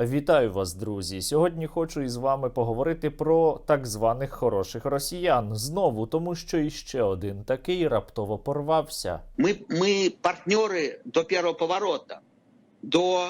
Вітаю вас, друзі. Сьогодні хочу із вами поговорити про так званих хороших росіян знову, тому що іще один такий раптово порвався. Мы, мы партнеры до первого поворота, до,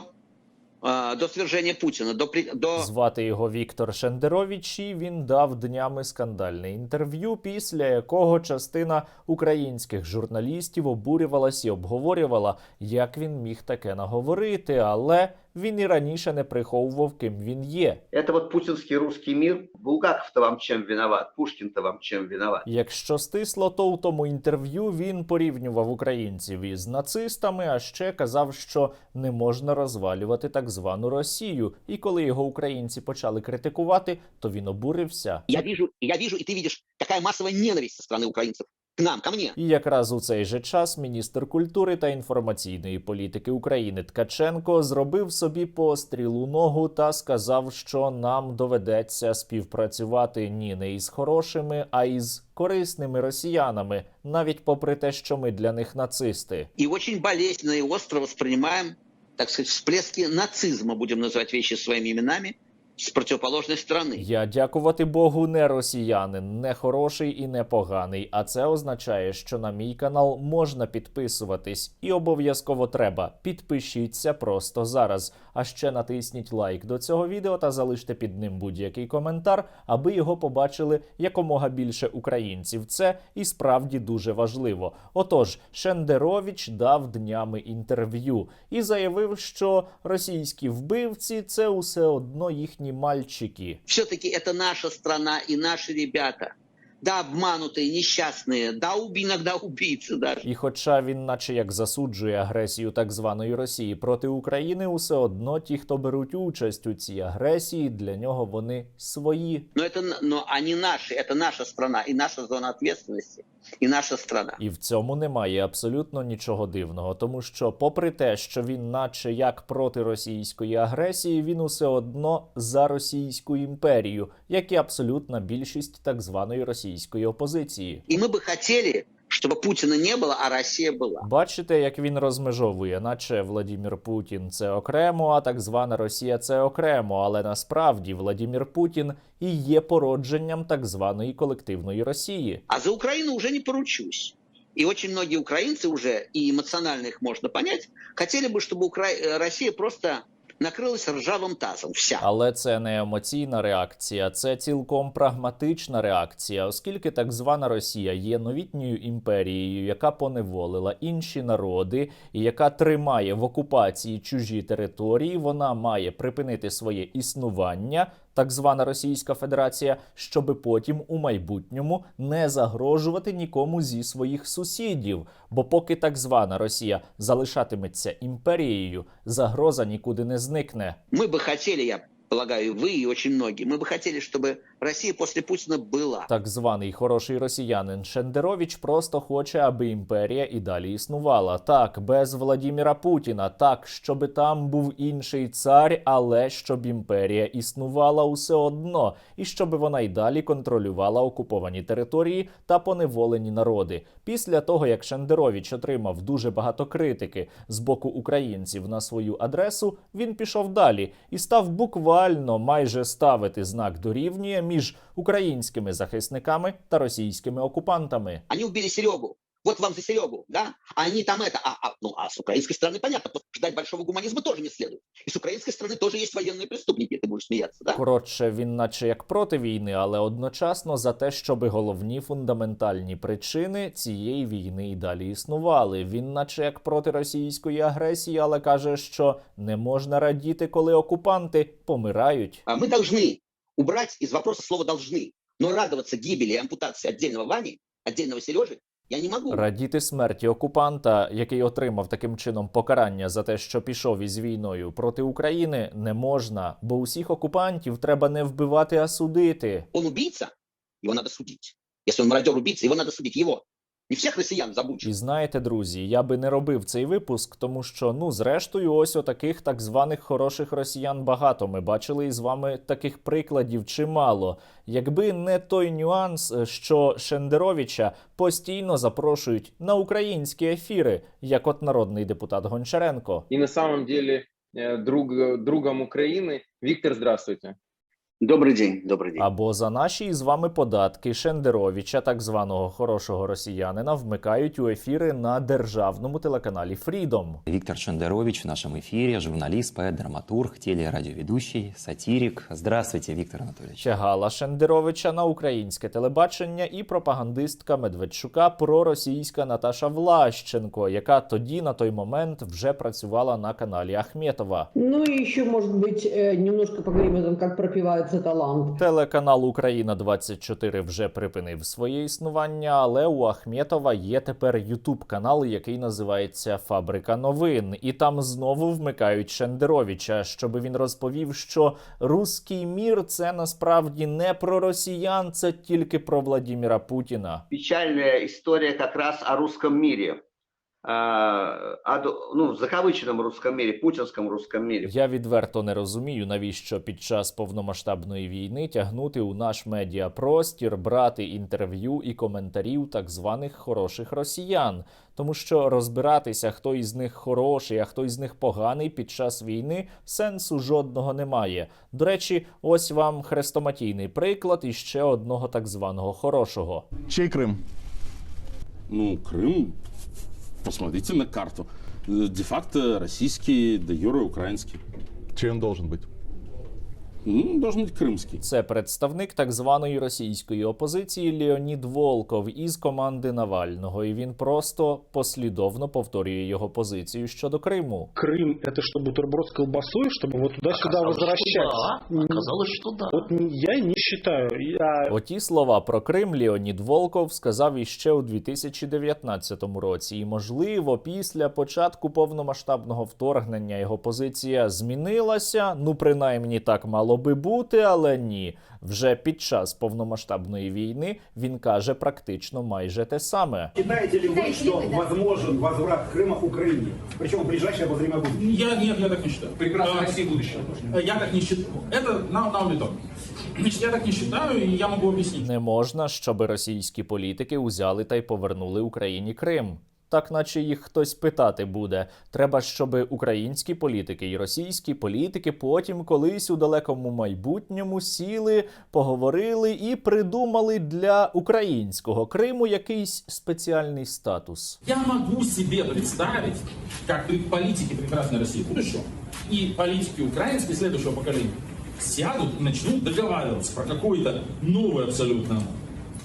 э, до свержения Путина, до, при- до Звати його Віктор Шендерович, і він дав днями скандальне інтерв'ю, після якого частина українських журналістів обурювалась і обговорювала, як він міг таке наговорити, але він і раніше не приховував, ким він є. Это вот путинский русский мир. Булгаков-то вам чем виноват? Пушкин-то вам чем виноват? Якщо стисло, то у тому інтерв'ю він порівнював українців із нацистами, а ще казав, що не можна розвалювати так звану Росію. І коли його українці почали критикувати, то він обурився. я вижу, я вижу, и ты видишь, какая массовая ненависть со стороны украинцев к нам, ко мне. І якраз у цей же час міністр культури та інформаційної політики України Ткаченко зробив собі постріл у ногу та сказав, що нам доведеться співпрацювати ні не із хорошими, а із корисними росіянами, навіть попри те, що ми для них нацисти. И очень болезненно и остро воспринимаем, так сказать, всплески нацизма, будем называть вещи своими именами, с противоположної сторони. Я дякувати Богу, не росіянин, не хороший і не поганий. А це означає, що на мій канал можна підписуватись, і обов'язково треба. Підпишіться просто зараз. А ще натисніть лайк до цього відео та залиште під ним будь-який коментар, аби його побачили якомога більше українців. Це і справді дуже важливо. Отож, Шендерович дав днями інтерв'ю і заявив, що російські вбивці це усе одно їхні мальчики. Все-таки это наша страна и наши ребята Да, обманутые, несчастные, да, уби- иногда убийцы даже. І хоча він, наче як засуджує агресію так званої Росії проти України, усе одно ті, хто беруть участь у цій агресії, для нього вони свої. Но это, н- но они наши, это наша страна и наша зона ответственности, и наша страна. І в цьому немає абсолютно нічого дивного, тому що, попри те, що він, наче як проти російської агресії, він усе одно за Російську імперію, як і абсолютна більшість так званої російської опозиції. И мы бы хотели, чтобы Путина не было, а Россия была. Бачите, як він розмежовує, наче Владімір Путін це окремо, а так звана Росія це окремо. Але насправді Владімір Путін і є породженням так званої колективної Росії. А за Украину уже не поручусь. И очень многие украинцы уже, и эмоционально их можно понять, хотели бы, чтобы Укра- э, Россия просто накрылась ржавим тазом. Вся. Але це не емоційна реакція, це цілком прагматична реакція, оскільки так звана Росія є новітньою імперією, яка поневолила інші народи і яка тримає в окупації чужі території. Вона має припинити своє існування. Так звана Російська Федерація, щоби потім у майбутньому не загрожувати нікому зі своїх сусідів. Бо поки так звана Росія залишатиметься імперією, загроза нікуди не зникне. Ми би хотіли я полагаю, и вы, и очень многие, мы бы хотели, чтобы Россия после Путина была. Так званий хороший росіянин Шендерович просто хоче, аби імперія і далі існувала. Так, без Владіміра Путіна, так, щоби там був інший цар, але щоб імперія існувала усе одно, і щоб вона й далі контролювала окуповані території та поневолені народи. Після того, як Шендерович отримав дуже багато критики з боку українців на свою адресу, він пішов далі і став буквально майже ставити знак дорівнює між українськими захисниками та російськими окупантами. Вони вбили Серегу Вот вам за Серегу, да? А они там это, а, а, ну, а с украинской стороны понятно, потому что ждать большого гуманизма тоже не следует. И с украинской стороны тоже есть военные преступники, ты будешь смеяться, да? Коротше, він наче як проти війни, але одночасно за те, щоб головні фундаментальні причини цієї війни і далі існували. Він, наче як проти російської агресії, але каже, що не можна радіти, коли окупанти помирають. А Мы должны убрать из вопроса слово «должны». Но радоваться гибели и ампутации отдельного Вани, отдельного Сережи я не могу. Радіти смерті окупанта, який отримав таким чином покарання за те, що пішов із війною проти України, не можна, бо усіх окупантів треба не вбивати, а судити. Он убійця, його треба судить. Якщо він мародер убійця, його треба судити. судить, его. Не всех россиян І знаєте, друзі, я би не робив цей випуск, тому що ну, зрештою, ось отаких так званих хороших росіян багато. Ми бачили із вами таких прикладів чимало. Якби не той нюанс, е, що Шендеровича постійно запрошують на українські ефіри, як от народний депутат Гончаренко. И на самом деле э, друг, другом Украины. Виктор, здравствуйте. Добрый день, добрый день. Або за наші з вами податки Шендеровича, так званого хорошого росіянина, вмикають у ефіри на державному телеканалі Фрідом. Виктор Шендерович в нашем эфире, журналист, поэт, драматург, телерадиоведущий, сатирик. Здравствуйте, Виктор Анатольевич. Чагала Шендеровича на українське телебачення і пропагандистка Медведчука проросійська Наташа Влащенко, яка тоді на той момент вже працювала на каналі Ахметова. Ну и еще, может быть, э, немножко поговорим о том, как пропивается талант. Телеканал Україна 24 вже припинив своє існування, але у Ахметова є тепер Ютуб канал, який називається Фабрика новин. І там знову вмикають Шендеровича, щоб він розповів, що руський мір це насправді не про росіян, це тільки про Владіміра Путіна. Печальная история как раз о русском мире. А, о д- ну, в закавыченном русском мире, путинском русском мире. Я відверто не розумію, навіщо під час повномасштабної війни тягнути у наш медіапростір, брати інтерв'ю і коментарів так званих хороших росіян. Тому що розбиратися, хто із них хороший, а хто із них поганий під час війни, сенсу жодного немає. До речі, ось вам хрестоматійний приклад іще одного так званого хорошого. Чей Крым? Ну, Крым, посмотрите на карту. Э, Де-факто российский, де юре украинский. Чем должен быть? Ну, должен быть крымский. Це представник так званої російської опозиції Леонід Волков із команди Навального, і він просто послідовно повторює його позицію щодо Криму. Крым это что, бутерброд с колбасой, чтобы вот туда-сюда возвращаться? Оказалось, что да. Вот н- я не считаю. Я Оті слова про Крим Леонід Волков сказав іще у 2019 році, і можливо, після початку повномасштабного вторгнення його позиція змінилася. Ну, принаймні так мало би бути, але ні. Вже під час повномасштабної війни він каже практично майже те саме. Считаете ли вы, что возможен возврат Крыма Украине? Причем в ближайшее обозримое будущее? Я, нет, я так не считаю. Прекрасная А, Россия будущего. Я так не считаю. Это на, на аудиторию. Значит, я так не считаю, и я могу объяснить. Не можна, щоб російські політики узяли та й повернули Україні Крим. Так, наче їх хтось питати буде. Треба, щоб українські політики і російські політики потім колись у далекому майбутньому сіли, поговорили і придумали для українського Криму якийсь спеціальний статус. Я могу себе представить, как при- политики прекрасной России будущего и политики украинской следующего поколения сядут и начнут договариваться про какой-то новый абсолютно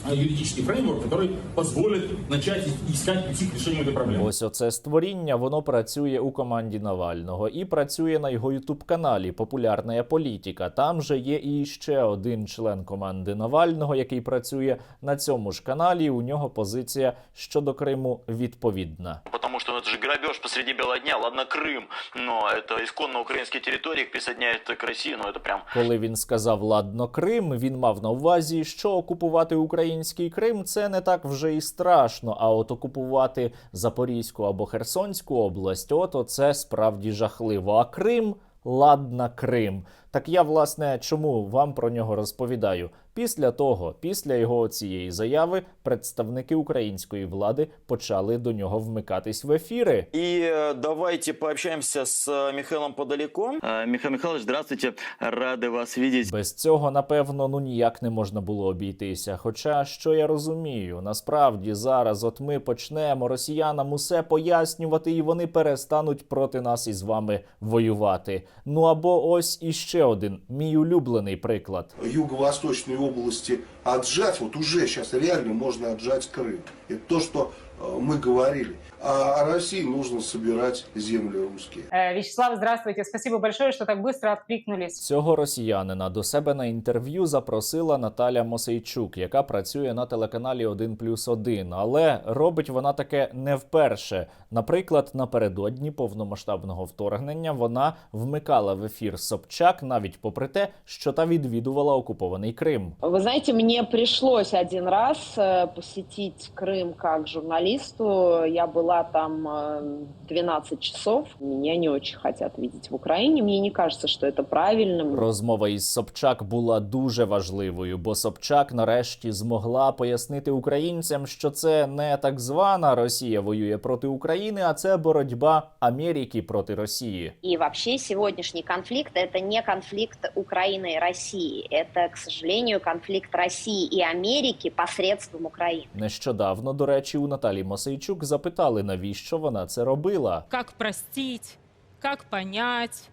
юридический фреймворк, который позволит начать искать пути к решению этой проблемы. Ось оце створіння, воно працює у команді Навального і працює на його ютуб-каналі Популярна політика. Там же є і ще один член команди Навального, який працює на цьому ж каналі. У нього позиція щодо Криму відповідна. Потому что ну, это же грабеж посреди бела дня. Ладно, Крым, но это исконно украинские территории, их присоединяют к России, ну это прям Коли він сказав ладно Крим, він мав на увазі, що окупувати український Крим це не так вже і страшно. А от окупувати Запорізьку або Херсонську область, от це справді жахливо. А Крим. Ладна Крим. Так я, власне, чому вам про нього розповідаю? Після того, після його цієї заяви, представники української влади почали до нього вмикатись в ефіри. И э, давайте пообщаемся с э, Михаилом Подаляком. Э, Михаил Михайлович, здравствуйте, рады вас видеть. Без цього, напевно, ну ніяк не можна було обійтися. Хоча, що я розумію, насправді зараз от ми почнемо росіянам усе пояснювати, і вони перестануть проти нас із вами воювати. Ну або ось іще один мій улюблений приклад. Юго-восточные области отжать, вот уже сейчас реально можно отжать Крым. Это то, что э, мы говорили. А России нужно собирать земли русские. Э, Вячеслав, здравствуйте. Спасибо большое, что так быстро откликнулись. Цього росіянина до себе на інтерв'ю запросила Наталя Мосейчук, яка працює на телеканалі 1 плюс 1. Але робить вона таке не вперше. Наприклад, напередодні повномасштабного вторгнення вона вмикала в ефір Собчак, навіть попри те, що та відвідувала окупований Крим. Вы знаете, мне пришлось один раз э, посетить Крым как журналист. журналисту. Я была там э, 12 часов. Меня не очень хотят видеть в Украине. Мне не кажется, что это правильным. Розмова із Собчак була дуже важливою, бо Собчак нарешті змогла пояснити українцям, що це не так звана Росія воює проти України, а це боротьба Америки проти Росії. И вообще сегодняшний конфликт – это не конфликт Украины и России. Это, к сожалению, конфликт России и Америки посредством Украины. Нещодавно, до речі, у Наталі Мосейчук запитали, навіщо вона це робила. Как простить, как понять.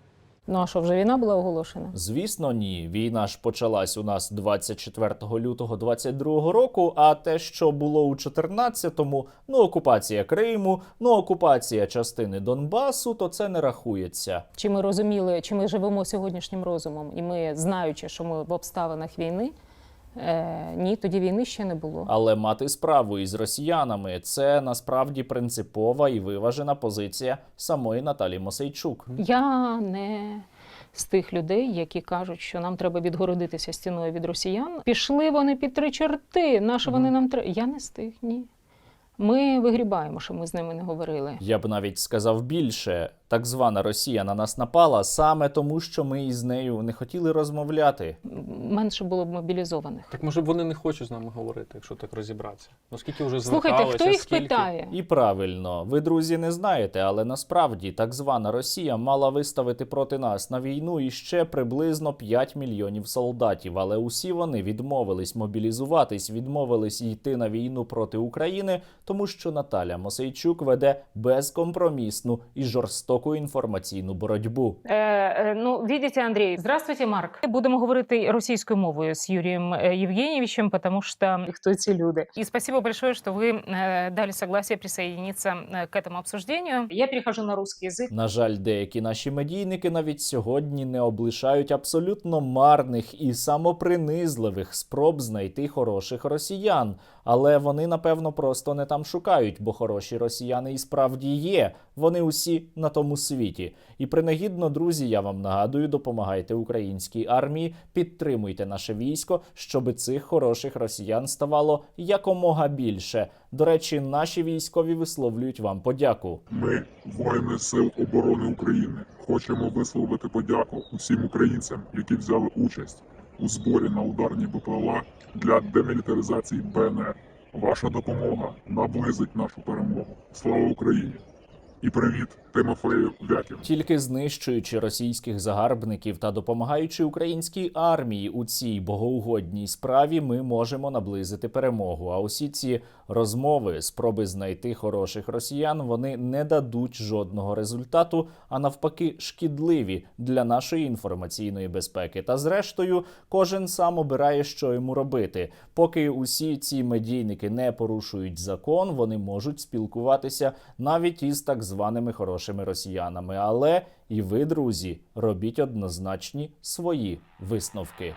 Ну а що вже війна була оголошена? Звісно, ні. Війна ж почалась у нас 24 лютого 22 року. А те, що було у 14-му, ну окупація Криму, ну окупація частини Донбасу, то це не рахується. Чи ми розуміли, чи ми живемо сьогоднішнім розумом, і ми знаючи, що ми в обставинах війни? Е, ні, тоді війни ще не було. Але мати справу із росіянами це насправді принципова і виважена позиція самої Наталі Мосейчук. Я не з тих людей, які кажуть, що нам треба відгородитися стіною від росіян. Пішли вони під три чорти. На що вони нам треба? Я не з тих, ні. Ми вигрібаємо, що ми з ними не говорили. Я б навіть сказав більше, так звана Росія на нас напала саме тому, що ми із нею не хотіли розмовляти. Менше було б мобілізованих. Так може б вони не хочуть з нами говорити, якщо так розібратися. Ну скільки вже Слухайте, хто їх скільки... питає? І правильно, ви, друзі, не знаєте, але насправді так звана Росія мала виставити проти нас на війну іще приблизно 5 мільйонів солдатів. Але усі вони відмовились мобілізуватись, відмовились йти на війну проти України, тому що Наталя Мосейчук веде безкомпромісну і жорстоку інформаційну боротьбу. Е, е, ну, видите, Андрій, здравствуйте, Марк. Будемо говорити російською мовою з Юрієм е, Євгенійовичем, тому що хто ці люди. І спасибо большое, що ви е, дали согласие присоединиться к этому обсуждению. Я перехожу на русский язык. На жаль, деякі наші медійники навіть сьогодні не облишають абсолютно марних і самопринизливих спроб знайти хороших росіян. Але вони, напевно, просто не там шукають, бо хороші росіяни і справді є. Вони усі на тому світі. І принагідно, друзі, я вам нагадую, допомагайте українській армії, підтримуйте наше військо, щоб цих хороших росіян ставало якомога більше. До речі, наші військові висловлюють вам подяку. Ми, воїни Сил оборони України, хочемо висловити подяку усім українцям, які взяли участь у зборі на ударні БПЛА для демілітаризації БНР. Ваша допомога наблизить нашу перемогу. Слава Україні! І привіт Тимофею Вяків. Тільки знищуючи російських загарбників та допомагаючи українській армії у цій богоугодній справі, ми можемо наблизити перемогу. А усі ці розмови, спроби знайти хороших росіян, вони не дадуть жодного результату, а навпаки, шкідливі для нашої інформаційної безпеки. Та зрештою, кожен сам обирає, що йому робити. Поки усі ці медійники не порушують закон, вони можуть спілкуватися навіть із так званими хорошими росіянами. Але і ви, друзі, робіть однозначні свої висновки.